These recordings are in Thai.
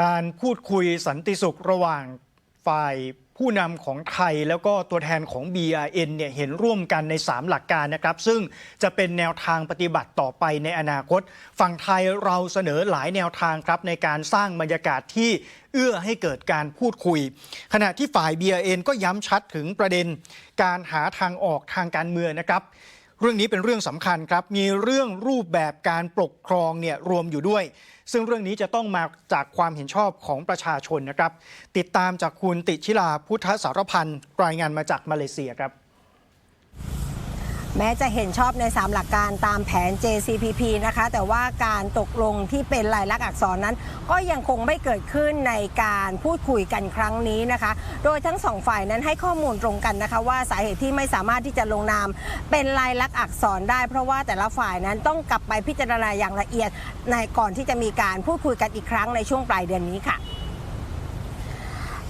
การพูดคุยสันติสุขระหว่างฝ่ายผู้นำของไทยแล้วก็ตัวแทนของ BRN เนี่ยเห็นร่วมกันใน 3 หลักการนะครับ ซึ่งจะเป็นแนวทางปฏิบัติต่อไปในอนาคต ฝั่งไทยเราเสนอหลายแนวทางครับในการสร้างบรรยากาศที่เอื้อให้เกิดการพูดคุย ขณะที่ฝ่าย BRN ก็ย้ำชัดถึงประเด็น การหาทางออกทางการเมืองนะครับ เรื่องนี้เป็นเรื่องสำคัญครับ มีเรื่องรูปแบบการปกครองเนี่ยรวมอยู่ด้วย ซึ่งเรื่องนี้จะต้องมาจากความเห็นชอบของประชาชนนะครับ ติดตามจากคุณติชิลาพุทธสารพันธ์รายงานมาจากมาเลเซียครับ แม้จะเห็นชอบใน 3 หลักการตามแผน JCPP นะคะ แต่ว่าการตกลงที่เป็นลายลักษณ์อักษรนั้น ก็ยังคงไม่เกิดขึ้นในการพูดคุยกันครั้งนี้นะคะ โดยทั้งสองฝ่ายนั้นให้ข้อมูลตรงกันนะคะ ว่าสาเหตุที่ไม่สามารถที่จะลงนาม เป็นลายลักษณ์อักษรได้ เพราะว่าแต่ละฝ่ายนั้นต้องกลับไปพิจารณาอย่างละเอียดในก่อนที่จะมีการพูดคุยกันอีกครั้งในช่วงปลายเดือนนี้ค่ะ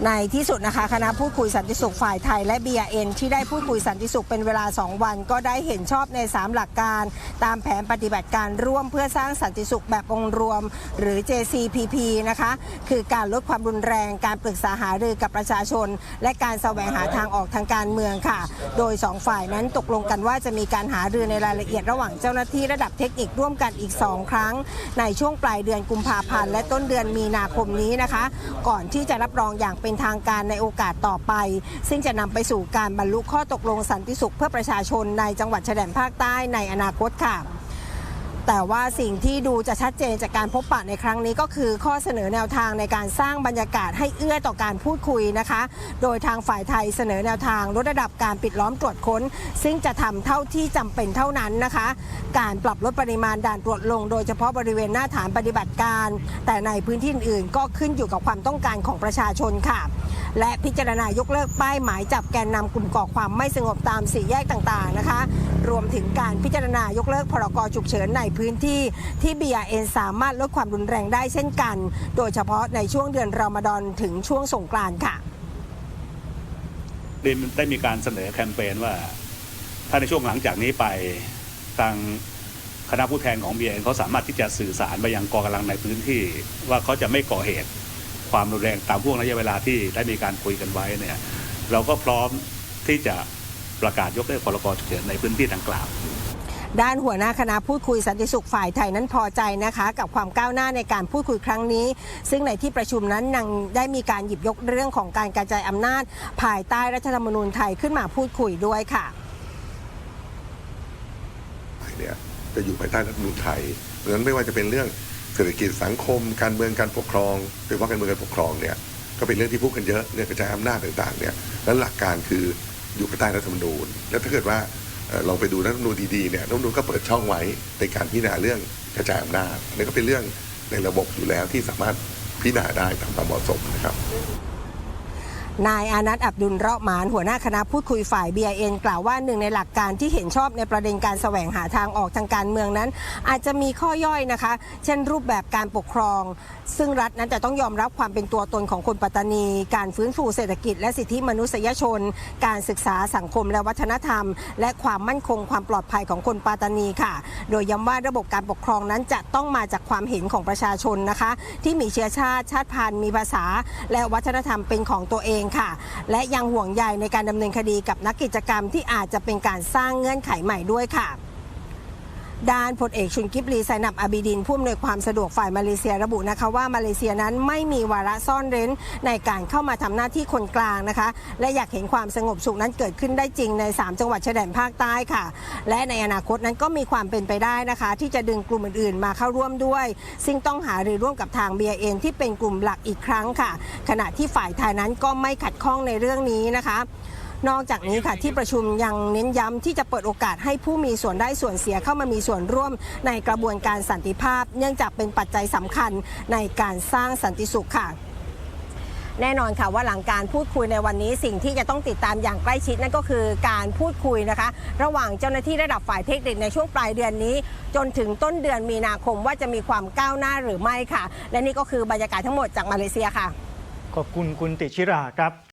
ในที่สุดนะคะคณะพูดคุยสันติสุขฝ่ายไทยและ BRN ที่ได้พูดคุยสันติสุขเป็นเวลา 2 วัน ก็ได้เห็นชอบใน 3 หลักการ ตามแผนปฏิบัติการร่วมเพื่อสร้างสันติสุขแบบองค์รวม หรือ JCPP นะคะคือการลดความรุนแรง การปรึกษาหารือกับประชาชน และการแสวงหาทางออกทางการเมืองค่ะ โดย 2 ฝ่ายนั้นตกลงกันว่าจะมีการหารือในรายละเอียดระหว่างเจ้าหน้าที่ระดับเทคนิคร่วมกันอีก 2 ครั้ง ในช่วงปลายเดือนกุมภาพันธ์และต้นเดือนมีนาคมนี้นะคะ ก่อนที่จะรับรองอย่างเป็นทางการในโอกาสต่อไป ซึ่งจะนำไปสู่การบรรลุข้อตกลงสันติสุขเพื่อประชาชนในจังหวัดชายแดนภาคใต้ในอนาคตค่ะ แต่ว่าสิ่งที่ดูจะชัดเจนจากการพบปะในครั้งนี้ก็คือข้อเสนอแนวทางในการสร้างบรรยากาศให้เอื้อต่อการพูดคุยนะคะ โดยทางฝ่ายไทยเสนอแนวทางลดระดับการปิดล้อมตรวจค้น ซึ่งจะทำเท่าที่จำเป็นเท่านั้นนะคะ การปรับลดปริมาณด่านตรวจลง โดยเฉพาะบริเวณหน้าฐานปฏิบัติการ แต่ในพื้นที่อื่นก็ขึ้นอยู่กับความต้องการของประชาชนค่ะ และพิจารณายกเลิกป้ายหมายจับแกนนำกลุ่มก่อความไม่สงบตามสี่แยกต่างๆนะคะ รวมถึงการพิจารณายกเลิกพรกฉุกเฉินในพื้นที่ที่ BRN สามารถลดความรุนแรงได้เช่นกัน โดยเฉพาะในช่วงเดือนรอมฎอนถึงช่วงสงกรานต์ค่ะได้ได้มีการเสนอแคมเปญว่า ถ้าในช่วงหลังจากนี้ไปทางคณะผู้แทนของเบียเขาสามารถที่จะสื่อสารไปยังกองกำลังในพื้นที่ ว่าเขาจะไม่ก่อเหตุ ความรุนแรงตามห่วงระยะเวลาที่ได้มีการคุยกันไว้เนี่ยเราก็พร้อมที่จะประกาศยกเลิกพรกฉุกเฉินในพื้นที่ดังกล่าวด้านหัวหน้าคณะพูดคุยสันติสุขฝ่ายไทยนั้นพอใจนะคะ กับความก้าวหน้าในการพูดคุยครั้งนี้ ซึ่งในที่ประชุมนั้นยังได้มีการหยิบยกเรื่องของการกระจายอำนาจ ภายใต้รัฐธรรมนูญไทยขึ้นมาพูดคุยด้วยค่ะเนี่ยจะอยู่ภายใต้รัฐธรรมนูญไทยเพราะฉะนั้นไม่ว่าจะเป็นเรื่อง เศรษฐกิจสังคม การเมืองการปกครองโดยเฉพาะการเมืองการปกครองเนี่ยก็เป็นเรื่องที่พูดกันเยอะเรื่องกระจายอำนาจต่างๆเนี่ยแล้วหลักการคืออยู่ภายใต้รัฐธรรมนูญ แล้วถ้าเกิดว่าเราไปดูรัฐธรรมนูญดีๆเนี่ยรัฐธรรมนูญก็เปิดช่องไว้ในการพิจารณาเรื่องกระจายอำนาจนี่ก็เป็นเรื่องในระบบอยู่แล้วที่สามารถพิจารณาได้ตามความเหมาะสมนะครับ นายอานัทอับดุลเราะหมานหัวหน้าคณะพูดคุยฝ่าย BIN กล่าวว่าหนึ่งในหลักการที่เห็นชอบในประเด็นการแสวงหาทางออกทางการเมืองนั้น อาจจะมีข้อย่อยนะคะ เช่นรูปแบบการปกครอง ซึ่งรัฐนั้นจะต้องยอมรับความเป็นตัวตนของคนปัตตานี การฟื้นฟูเศรษฐกิจ และสิทธิมนุษยชน การศึกษาสังคมและวัฒนธรรม และความมั่นคงความปลอดภัยของคนปัตตานีค่ะ โดยย้ำว่าระบบการปกครองนั้นจะต้องมาจากความเห็นของประชาชนนะคะ ที่มีเชื้อชาติชาติพันธุ์มีภาษา และวัฒนธรรมเป็นของตัวเองค่ะ และยังห่วงใยในการดำเนินคดีกับนักกิจกรรมที่อาจจะเป็นการสร้างเงื่อนไขใหม่ด้วยค่ะ ด้านพลเอกชุนกิบลีไซนับอาบิดินผู้อำนวยความสะดวกฝ่ายมาเลเซียระบุนะคะว่ามาเลเซียนั้นไม่มีวาระซ่อนเร้นในการเข้ามาทำหน้าที่คนกลางนะคะ และอยากเห็นความสงบสุขนั้นเกิดขึ้นได้จริงใน 3 จังหวัดชายแดนภาคใต้ค่ะ และในอนาคตนั้นก็มีความเป็นไปได้นะคะ ที่จะดึงกลุ่มอื่นๆ มาเข้าร่วมด้วย ซึ่งต้องหารือร่วมกับทาง BIN ที่เป็นกลุ่มหลักอีกครั้งค่ะ ขณะที่ฝ่ายไทยนั้นก็ไม่ขัดข้องในเรื่องนี้นะคะ นอกจากนี้ค่ะที่ประชุมยังเน้นย้ำที่จะเปิดโอกาสให้ผู้มีส่วนได้ส่วนเสียเข้ามามีส่วนร่วมในกระบวนการสันติภาพ เนื่องจากเป็นปัจจัยสำคัญในการสร้างสันติสุขค่ะแน่นอนค่ะว่าหลังการพูดคุยในวันนี้สิ่งที่จะต้องติดตามอย่างใกล้ชิดนั่นก็คือการพูดคุยนะคะ ระหว่างเจ้าหน้าที่ระดับฝ่ายเทคนิคในช่วงปลายเดือนนี้ จนถึงต้นเดือนมีนาคมว่าจะมีความก้าวหน้าหรือไม่ค่ะ และนี่ก็คือบรรยากาศทั้งหมดจากมาเลเซียค่ะ ขอบคุณคุณติชิราครับ